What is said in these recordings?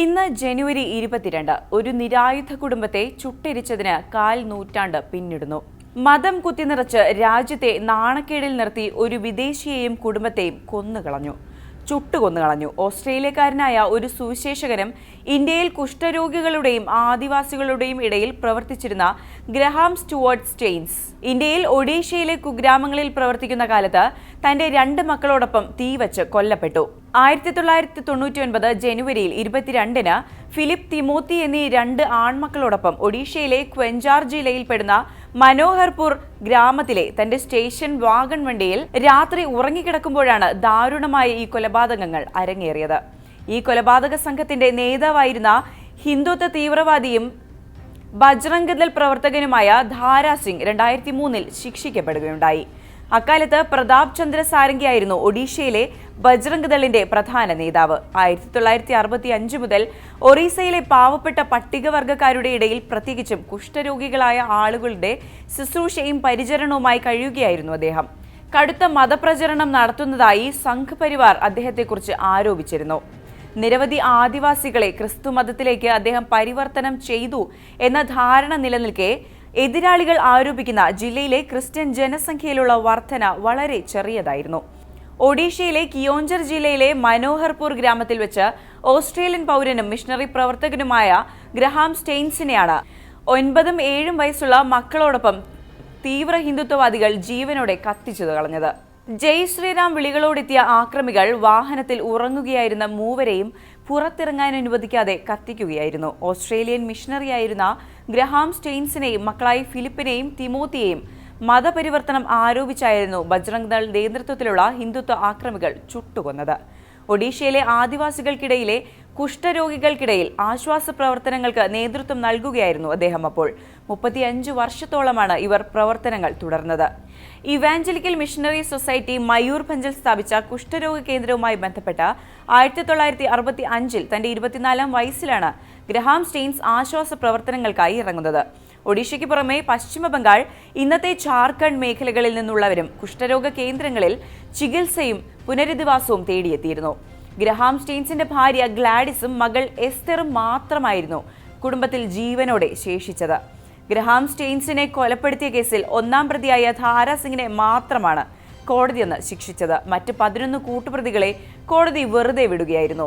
ഇന്ന് ജനുവരി ഇരുപത്തിരണ്ട് ഒരു നിരായുധ കുടുംബത്തെ ചുട്ടെരിച്ചതിന് കാൽ നൂറ്റാണ്ട് പിന്നിടുന്നു. മതം കുത്തിനിറച്ച് രാജ്യത്തെ നാണക്കേടിൽ നിർത്തി ഒരു വിദേശിയെയും കുടുംബത്തെയും കൊന്നുകളഞ്ഞു. ചുട്ടുകൊന്നുകളഞ്ഞു. ഓസ്ട്രേലിയക്കാരനായ ഒരു സുവിശേഷകനും ഇന്ത്യയിൽ കുഷ്ഠരോഗികളുടെയും ആദിവാസികളുടെയും ഇടയിൽ പ്രവർത്തിച്ചിരുന്ന ഗ്രഹാം സ്റ്റുവർട്ട് സ്റ്റെയിൻസ്. ഇന്ത്യയിൽ ഒഡീഷയിലെ കുഗ്രാമങ്ങളിൽ പ്രവർത്തിക്കുന്ന കാലത്ത് തന്റെ രണ്ട് മക്കളോടൊപ്പം തീവച്ച് കൊല്ലപ്പെട്ടു. ആയിരത്തി തൊള്ളായിരത്തി തൊണ്ണൂറ്റി ഒൻപത് ജനുവരിയിൽ ഇരുപത്തിരണ്ടിന് ഫിലിപ്പ് തിമോത്തി എന്നീ രണ്ട് ആൺമക്കളോടൊപ്പം ഒഡീഷയിലെ ക്വെഞ്ചാർ ജില്ലയിൽപ്പെടുന്ന മനോഹർപൂർ ഗ്രാമത്തിലെ തന്റെ സ്റ്റേഷൻ വാഗൺ വണ്ടിയിൽ രാത്രി ഉറങ്ങിക്കിടക്കുമ്പോഴാണ് ദാരുണമായ ഈ കൊലപാതകങ്ങൾ അരങ്ങേറിയത്. ഈ കൊലപാതക സംഘത്തിന്റെ നേതാവായിരുന്ന ഹിന്ദുത്വ തീവ്രവാദിയും ബജ്രംഗ് ദൾ പ്രവർത്തകനുമായ ധാരാ സിംഗ് രണ്ടായിരത്തി മൂന്നിൽ ശിക്ഷിക്കപ്പെടുകയുണ്ടായി. അക്കാലത്ത് പ്രതാപ് ചന്ദ്ര സാരംഗിയായിരുന്നു ഒഡീഷയിലെ ബജ്രംഗ് ദളിന്റെ പ്രധാന നേതാവ്. ആയിരത്തി തൊള്ളായിരത്തി അറുപത്തി അഞ്ച് മുതൽ ഒറീസയിലെ പാവപ്പെട്ട പട്ടികവർഗക്കാരുടെ ഇടയിൽ പ്രത്യേകിച്ചും കുഷ്ഠരോഗികളായ ആളുകളുടെ ശുശ്രൂഷയും പരിചരണവുമായി കഴിയുകയായിരുന്നു അദ്ദേഹം. കടുത്ത മതപ്രചരണം നടത്തുന്നതായി സംഘ് പരിവാർ അദ്ദേഹത്തെക്കുറിച്ച് ആരോപിച്ചിരുന്നു. നിരവധി ആദിവാസികളെ ക്രിസ്തു മതത്തിലേക്ക് അദ്ദേഹം പരിവർത്തനം ചെയ്തു എന്ന ധാരണ നിലനിൽക്കെ എതിരാളികൾ ആരോപിക്കുന്ന ജില്ലയിലെ ക്രിസ്ത്യൻ ജനസംഖ്യയിലുള്ള വർധന വളരെ ചെറിയതായിരുന്നു. ഒഡീഷയിലെ കിയോഞ്ചർ ജില്ലയിലെ മനോഹർപൂർ ഗ്രാമത്തിൽ വെച്ച് ഓസ്ട്രേലിയൻ പൗരനും മിഷണറി പ്രവർത്തകനുമായ ഗ്രഹാം സ്റ്റെയിൻസിനെയാണ് ഒൻപതും ഏഴും വയസ്സുള്ള മക്കളോടൊപ്പം തീവ്ര ഹിന്ദുത്വവാദികൾ ജീവനോടെ കത്തിച്ചു കളഞ്ഞത്. ജയ് ശ്രീറാം വിളികളോടെത്തിയ ആക്രമികൾ വാഹനത്തിൽ ഉറങ്ങുകയായിരുന്ന മൂവരെയും പുറത്തിറങ്ങാൻ അനുവദിക്കാതെ കത്തിക്കുകയായിരുന്നു. ഓസ്ട്രേലിയൻ മിഷണറിയായിരുന്ന ഗ്രഹാം സ്റ്റെയിൻസിനെയും മക്കളായി ഫിലിപ്പിനെയും തിമോത്തിയെയും മതപരിവർത്തനം ആരോപിച്ചായിരുന്നു ബജ്രംഗ് ദൾ നേതൃത്വത്തിലുള്ള ഹിന്ദുത്വ ആക്രമികൾ ചുട്ടുകൊന്നത്. ഒഡീഷയിലെ ആദിവാസികൾക്കിടയിലെ കുഷ്ഠരോഗികൾക്കിടയിൽ ആശ്വാസ പ്രവർത്തനങ്ങൾക്ക് നേതൃത്വം നൽകുകയായിരുന്നു അദ്ദേഹം അപ്പോൾ. മുപ്പത്തിയഞ്ച് വർഷത്തോളമാണ് ഇവർ പ്രവർത്തനങ്ങൾ തുടർന്നത്. ഇവാഞ്ചലിക്കൽ മിഷണറി സൊസൈറ്റി മയൂർഭഞ്ചിൽ സ്ഥാപിച്ച കുഷ്ഠരോഗ കേന്ദ്രവുമായി ബന്ധപ്പെട്ട് ആയിരത്തി തൊള്ളായിരത്തി അറുപത്തി അഞ്ചിൽ തന്റെ ഇരുപത്തിനാലാം വയസ്സിലാണ് ഗ്രഹാം സ്റ്റെയിൻസ് ആശ്വാസ പ്രവർത്തനങ്ങൾക്കായി ഇറങ്ങുന്നത്. ഒഡീഷയ്ക്ക് പുറമെ പശ്ചിമ ബംഗാൾ ഇന്നത്തെ ജാർഖണ്ഡ് മേഖലകളിൽ നിന്നുള്ളവരും കുഷ്ഠരോഗ കേന്ദ്രങ്ങളിൽ ചികിത്സയും പുനരധിവാസവും തേടിയെത്തിയിരുന്നു. ഗ്രഹാം സ്റ്റെയിൻസിന്റെ ഭാര്യ ഗ്ലാഡിസും മകൾ എസ്തറും മാത്രമായിരുന്നു കുടുംബത്തിൽ ജീവനോടെ ശേഷിച്ചത്. ഗ്രഹാം സ്റ്റെയിൻസിനെ കൊലപ്പെടുത്തിയ കേസിൽ ഒന്നാം പ്രതിയായ ധാരാസിംഗിനെ മാത്രമാണ് കോടതിയെന്ന് ശിക്ഷിച്ചത്. മറ്റ് പതിനൊന്ന് കൂട്ടുപ്രതികളെ കോടതി വെറുതെ വിടുകയായിരുന്നു.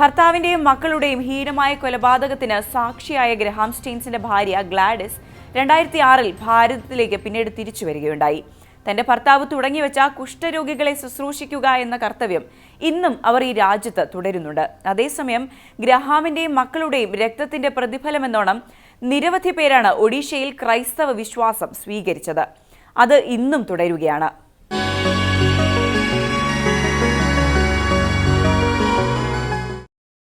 ഭർത്താവിന്റെയും മക്കളുടെയും ഹീനമായ കൊലപാതകത്തിന് സാക്ഷിയായ ഗ്രഹാം സ്റ്റെയിൻസിന്റെ ഭാര്യ ഗ്ലാഡിസ് രണ്ടായിരത്തി ആറിൽ ഭാരതത്തിലേക്ക് പിന്നീട് തിരിച്ചു വരികയുണ്ടായി. തന്റെ ഭർത്താവ് തുടങ്ങിവെച്ച കുഷ്ഠരോഗികളെ ശുശ്രൂഷിക്കുക എന്ന കർത്തവ്യം ഇന്നും അവർ ഈ രാജ്യത്ത് തുടരുന്നുണ്ട്. അതേസമയം ഗ്രഹാമിന്റെയും മക്കളുടെയും രക്തത്തിന്റെ പ്രതിഫലമെന്നോണം നിരവധി പേരാണ് ഒഡീഷയിൽ ക്രൈസ്തവ വിശ്വാസം സ്വീകരിച്ചത്. അത് ഇന്നും തുടരുകയാണ്.